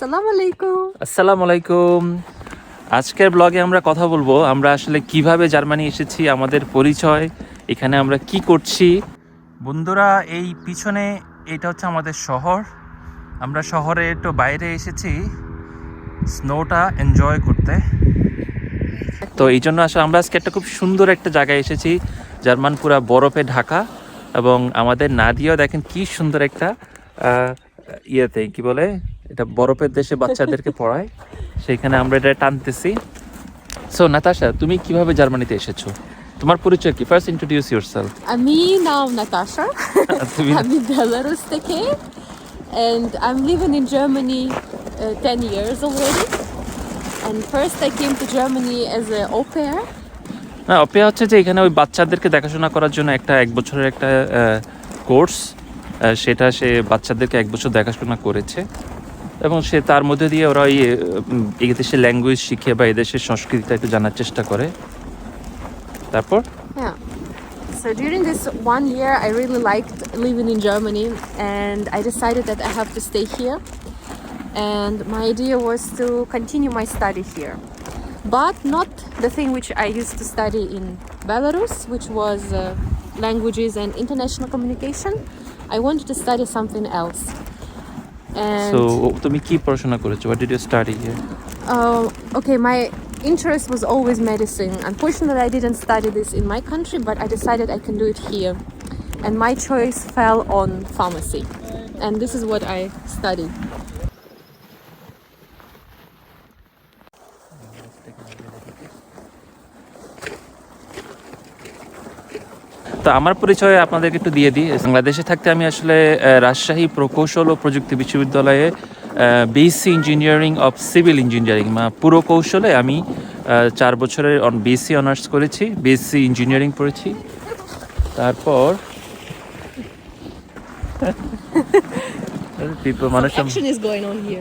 সালাম আলাইকুম। আসসালামু আলাইকুম। আজকের ব্লগে আমরা কথা বলব, আমরা আসলে কীভাবে জার্মানি এসেছি, আমাদের পরিচয়, এখানে আমরা কি করছি। বন্ধুরা, এই পিছনে এটা হচ্ছে আমাদের শহর। আমরা শহরে একটু বাইরে এসেছি স্নোটা এনজয় করতে। তো এই জন্য আসলে আমরা আজকে একটা খুব সুন্দর একটা জায়গায় এসেছি, জার্মান পুরা বরফে ঢাকা, এবং আমাদের নাদিয়াও দেখেন কি সুন্দর একটা ইয়েতে, কি বলে? এটা বরফের দেশে বাচ্চাদেরকে পড়ায় সেখানে আমরা এটা টানতেছি। সো নাতাশা তুমি কীভাবে জার্মানিতে এসেছ? তোমার পরিচয় কি? ফার্স্ট ইন্ট্রোডিউস ইউরসেলফ আমি নাম নাতাশা তুমি আমি বেলারুস থেকে and I'm living in Germany uh, 10 years already. And first I came to Germany as a au pair. না অপেয়া হচ্ছে যে এখানে ওই বাচ্চাদেরকে দেখাশোনা করার জন্য একটা এক বছরের একটা কোর্স সেটা সে বাচ্চাদেরকে এক বছর দেখাশোনা করেছে। এবং সে তার মধ্যে দিয়ে ওরা এই দেশের ল্যাঙ্গুয়েজ শিখে বা এদেশের সংস্কৃতিটা একটু জানার চেষ্টা করে তারপর Yeah. So during this one year, I really liked living in Germany, and I decided that I have to stay here. And my idea was to continue my study here, but not the thing which I used to study in Belarus, which was uh, languages and international communication. I wanted to study something else. And so তুমি কি পড়াশোনা করেছো what did you study here Uh, okay, my interest was always medicine. Unfortunately, I didn't study this in my country, but I decided I can do it here. And my choice fell on pharmacy. And this is what I studied. তো আমার পরিচয় আপনাদেরকে একটু দিয়ে দিই। বাংলাদেশে থাকতে আমি আসলে রাজশাহী প্রকৌশল ও প্রযুক্তি বিশ্ববিদ্যালয়ে BSc engineering of civil engineering বা পুরো কৌশলে আমি চার বছরের বিএসসি অনার্স করেছি বিএসসি ইঞ্জিনিয়ারিং পড়েছি। তারপর মানুষ.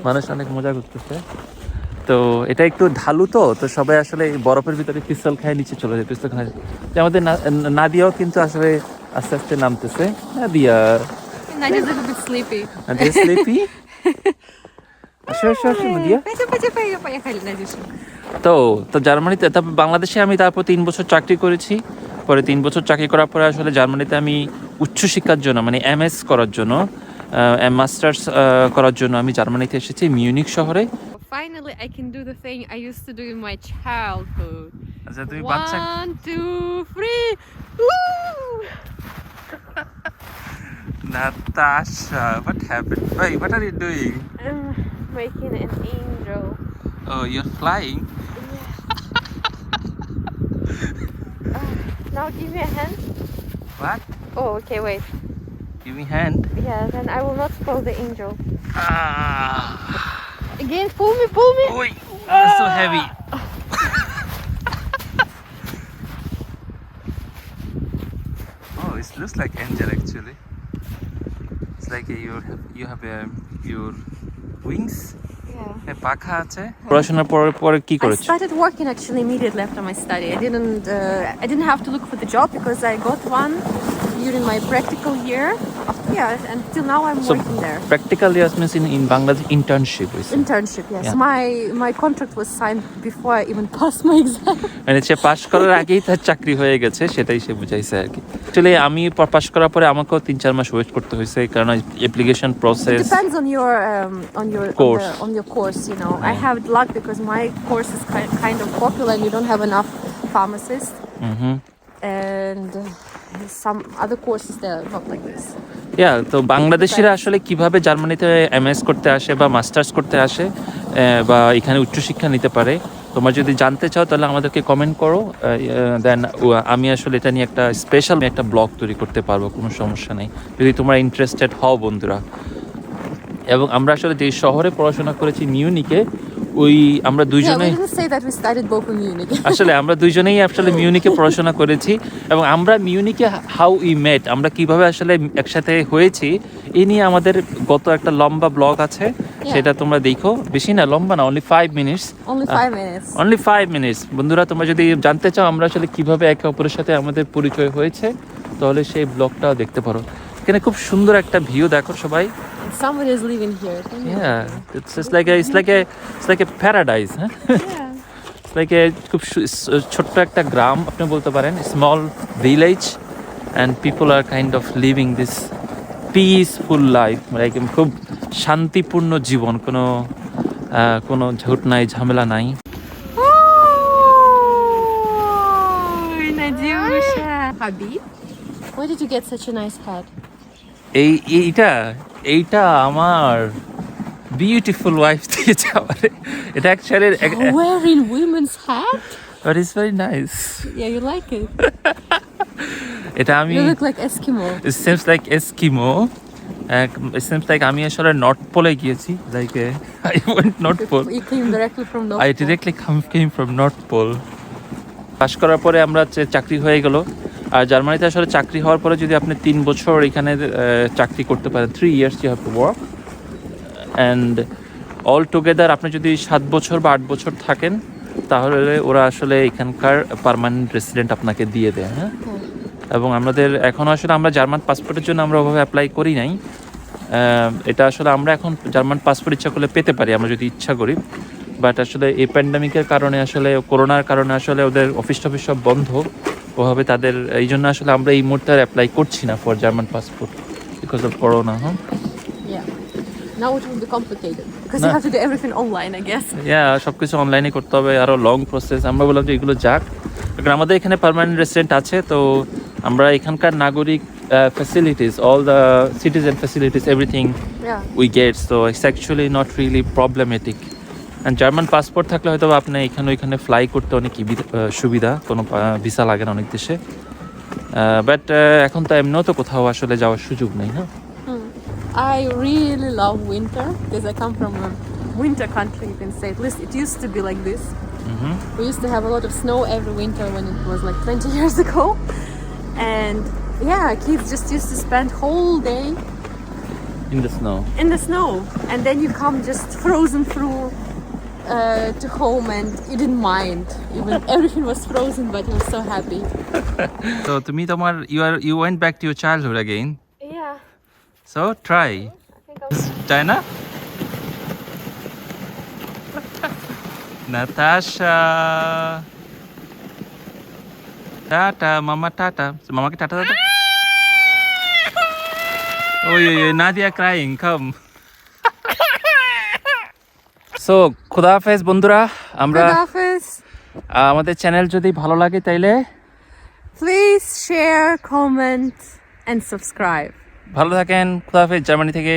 মানুষ অনেক মজা করতেছে। তো এটা একটু ঢালু তো তো সবাই আসলে বরফের ভিতরে পিস্তল খায় নিচে চলে যায় পিস্তল খায়। তো আমাদের নাদিয়াও কিন্তু আসলে আস্তে আস্তে নামতেছে। নাদিয়া নাদিয়া স্লিপি আসো আসো তো তো জার্মানিতে তারপর বাংলাদেশে আমি তারপর তিন বছর চাকরি করেছি। পরে তিন বছর চাকরি করার পরে আসলে জার্মানিতে আমি উচ্চশিক্ষার জন্য মানে এম করার জন্য এম মাস্টার্স করার জন্য আমি জার্মানিতে এসেছি মিউনিক শহরে। Finally, I can do the thing I used to do in my childhood. Że tu babcia... One, two, three! Woo! Natasha, what happened? Wait, what are you doing? I'm making an angel. Oh, you're flying? Uh, now give me a hand. What? Oh, okay, wait. Give me hand. Yeah, then I will not spoil the angel. Ah Again, pull me, pull me. Oi, that's so heavy. oh, it looks like angel actually. It's like a, you have you have a, your wings. Yeah. পাখা আছে পড়াশোনার পরে পরে কি I করেছো started working actually immediately after my study. I didn't, uh, I didn't have to look for the job because I got one during my practical year. Yeah, and till now I'm So working there. practical years means in, in Bangladesh internship? Internship, yes. Yeah. My my contract was signed before I even passed my exam. মানে সে পাশ করার আগেই তার চাকরি হয়ে গেছে সেটাই সে বুঝাইছে আর কি অ্যাকচুয়ালি আমি পাশ করার পরে আমাকেও তিন চার মাস ওয়েট করতে হয়েছে কারণ application process depends on your um, on your Course. On, the, on your course. You know, I Yeah. have luck because my course is kind, kind of popular, and And some other courses that are not like this. Yeah তো বাংলাদেশিরা আসলে কীভাবে জার্মানিতে MS করতে আসে বা masters করতে আসে বা এখানে উচ্চশিক্ষা নিতে পারে, তোমরা যদি জানতে চাও তাহলে আমাদেরকে কমেন্ট করো। দেন আমি আসলে এটা নিয়ে একটা স্পেশাল একটা ব্লগ তৈরি করতে পারব, কোনো সমস্যা নেই। যদি তোমরা ইন্টারেস্টেড হও বন্ধুরা। এবং আমরা আসলে যে শহরে পড়াশোনা করেছি মিউনিকে ওই আমরা দুইজনেই. আসলে আমরা দুইজনেই আসলে মিউনিকে পড়াশোনা করেছি এবং আমরা মিউনিকে হাউ ই মেট আমরা কীভাবে আসলে একসাথে হয়েছি এ নিয়ে আমাদের গত একটা লম্বা ব্লগ আছে সেটা তোমরা দেখো। বেশি না লম্বা না only five minutes Only only five minutes বন্ধুরা তোমরা যদি জানতে চাও আমরা আসলে কীভাবে একে অপরের সাথে আমাদের পরিচয় হয়েছে তাহলে সেই ব্লগটাও দেখতে পারো। এখানে খুব সুন্দর একটা ভিউ দেখো সবাই। And someone is living here. Yeah, you. it's, just like a it's like a it's like a paradise. Huh? Yeah. it's like a খুব ছোট্ট একটা গ্রাম আপনি বলতে পারেন small village and people are kind of living this peaceful life like খুব শান্তিপূর্ণ জীবন কোনো কোনো ঝোট নাই ঝামেলা নাই Habib, where did you get such a nice hat? এই এইটা এইটা আমার বিউটিফুল ওয়াইফ দিয়েছে আমার এটা actually wearing women's hat? But it's very nice Yeah, you like it. এটা আমি look like Eskimo. it seems like Eskimo it seems like আমি আসলে নর্থ পোলে গিয়েছি like I went north pole I. Directly come came from north pole pass করার পরে আমরা হচ্ছে চাকরি হয়ে গেল আর জার্মানিতে আসলে চাকরি হওয়ার পরে যদি আপনি তিন বছর এখানে চাকরি করতে পারেন three years you have to work and all together আপনি যদি সাত বছর বা আট বছর থাকেন তাহলে ওরা আসলে এখানকার পার্মানেন্ট রেসিডেন্ট আপনাকে দিয়ে দেয় হ্যাঁ? এবং আমাদের এখন আসলে আমরা জার্মান পাসপোর্টের জন্য আমরা ওভাবে অ্যাপ্লাই করি নাই। এটা আসলে আমরা এখন জার্মান পাসপোর্ট ইচ্ছা করলে পেতে পারি আমরা যদি ইচ্ছা করি। বাট আসলে এই প্যান্ডামিকের কারণে আসলে করোনার কারণে আসলে ওদের অফিস টফিস সব বন্ধ। ওভাবে তাদের এই জন্য আসলে আমরা এই মুহূর্তে আর অ্যাপ্লাই করছি না for German passport because of corona হ্যাঁ. Now it will be complicated because you have to do everything online, I guess. Yeah সব কিছু অনলাইনে করতে হবে আরও লং প্রসেস আমরা বললাম যে এগুলো যাক। কারণ আমাদের এখানে পার্মানেন্ট রেসিডেন্ট আছে তো আমরা এখানকার নাগরিক facilities all the citizen facilities everything we get so it's actually not really problematic German passport থাকলে হয়তো আপনি এখানে ওইখানে ফ্লাই করতে অনেক সুবিধা কোনো ভিসা লাগে না অনেক দেশে বাট এখন তো এমনিও তো কোথাও আসলে যাওয়ার সুযোগ নেই না I really love winter because I come from a winter country, you can say. At least it used to be like this. Mhm. We used to have a lot of snow every winter when it was like 20 years ago. And yeah, kids just used to spend whole day in the snow in the snow. And then you come just frozen through uh, to home and he didn't mind. Even everything was frozen, but he was so happy. so to me, Tomar, you are you went back to your childhood again. Yeah. So try. I I China. Natasha. Tata, Mama Tata. So Mama Tata Tata. Oh, yeah, yeah, Nadia crying. Come. So খুদা হাফেজ বন্ধুরা আমরা আমাদের channel যদি ভালো লাগে তাইলে please share comment and subscribe ভালো থাকেন খুদা হাফেজ জার্মানি থেকে।